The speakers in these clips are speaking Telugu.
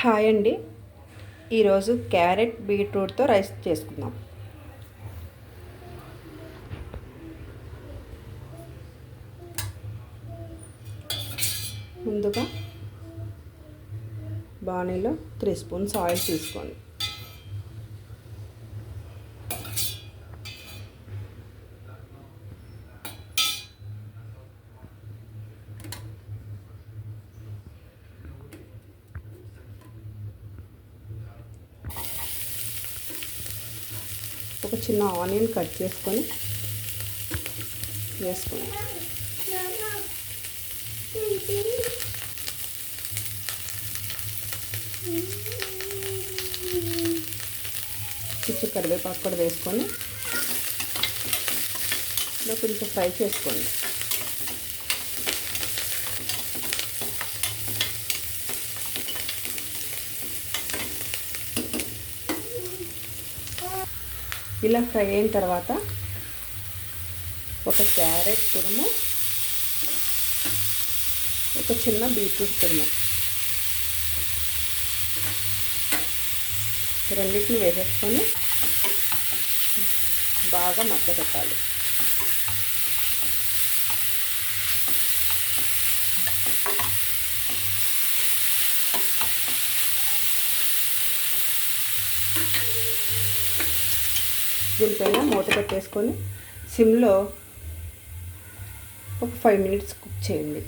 హాయ్ అండి. ఈరోజు క్యారెట్ బీట్రూట్తో రైస్ చేసుకుందాం. ముందుగా బాణీలో త్రీ స్పూన్స్ ఆయిల్ తీసుకోండి. ఒక చిన్న ఆనియన్ కట్ చేసుకొని వేసుకోండి చిచ్చు కరివేపాకు కూడా వేసుకొని ఇలా కొంచెం ఫ్రై చేసుకోండి. ఇలా ఫ్రై అయిన తర్వాత ఒక క్యారెట్ తురుము ఒక చిన్న బీట్రూట్ తురుము. రెండింటిని వేసేసుకొని బాగా మగ్గబెట్టాలి దీనిపైన మూత పెట్టేసుకొని సిమ్లో ఒక ఫైవ్ మినిట్స్ కుక్ చేయండి.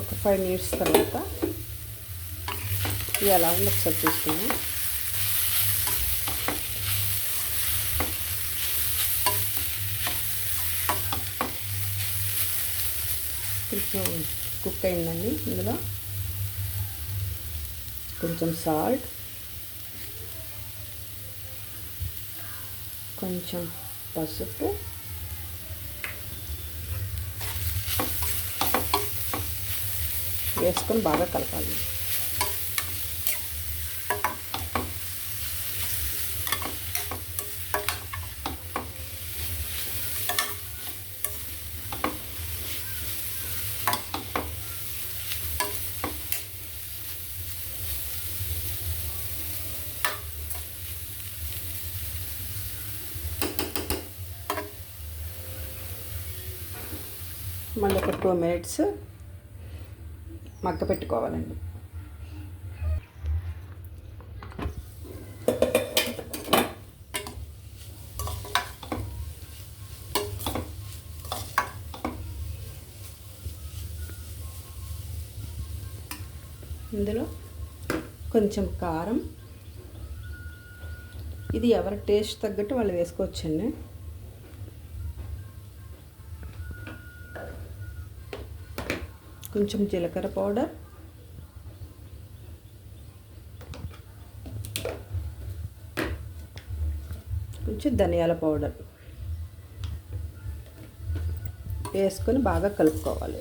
ఒక ఫైవ్ మినిట్స్ తర్వాత ఇది ఎలా ఉంది ఒకసారి చూసుకున్నాం కొంచెం కుక్ అయిందండి ఇందులో. కొంచెం సాల్ట్. కొంచెం పసుపు. వేసుకొని బాగా కలపాలి. మళ్ళీ ఒక టూ మినిట్స్ మగ్గ పెట్టుకోవాలండి. ఇందులో కొంచెం కారం. ఇది ఎవరి టేస్ట్ తగ్గట్టు వాళ్ళు వేసుకోవచ్చండి. కొంచెం జీలకర్ర పౌడర్. కొంచెం ధనియాల పౌడర్. వేసుకొని బాగా కలుపుకోవాలి.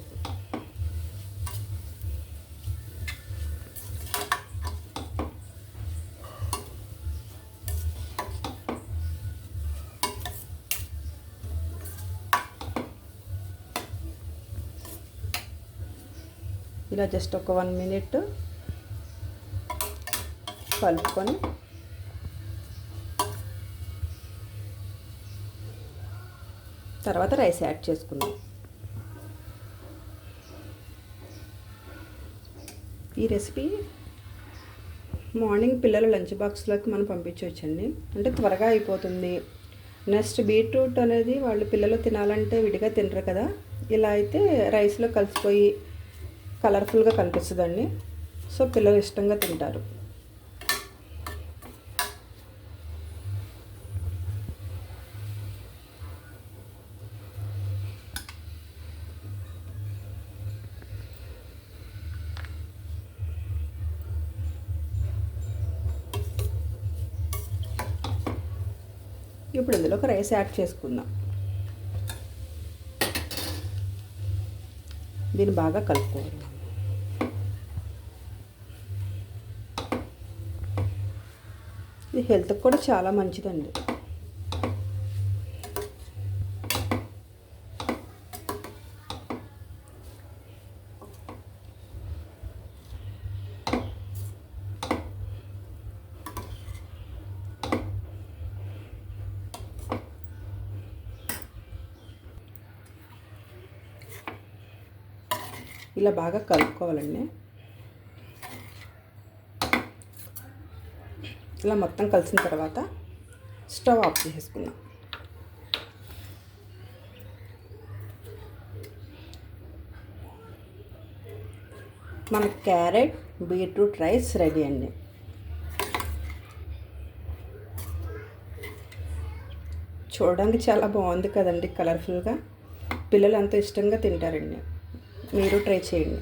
ఇలా జస్ట్ ఒక వన్ మినిట్ కలుపుకొని తర్వాత రైస్ యాడ్ చేసుకుందాం. ఈ రెసిపీ మార్నింగ్ పిల్లల లంచ్ బాక్స్లోకి మనం పంపించవచ్చండి. అంటే త్వరగా అయిపోతుంది. నెక్స్ట్ బీట్రూట్ అనేది వాళ్ళు పిల్లలు తినాలంటే విడిగా తినరు కదా. ఇలా అయితే రైస్లో కలిసిపోయి కలర్ఫుల్గా కనిపిస్తుందండి. సో పిల్లలు ఇష్టంగా తింటారు. ఇప్పుడు ఇందులో ఒక రైస్ యాడ్ చేసుకుందాం. దీన్ని బాగా కలుపుకోవాలి. ఇది హెల్త్కి కూడా చాలా మంచిదండి. ఇలా బాగా కలుపుకోవాలండి. ఇలా మొత్తం కలిసిన తర్వాత స్టవ్ ఆఫ్ చేసేసుకుందాం. మన క్యారెట్ బీట్రూట్ రైస్ రెడీ అండి. చూడడానికి చాలా బాగుంది కదండి కలర్ఫుల్గా. పిల్లలు అంత ఇష్టంగా తింటారండి. మీరు ట్రై చేయండి.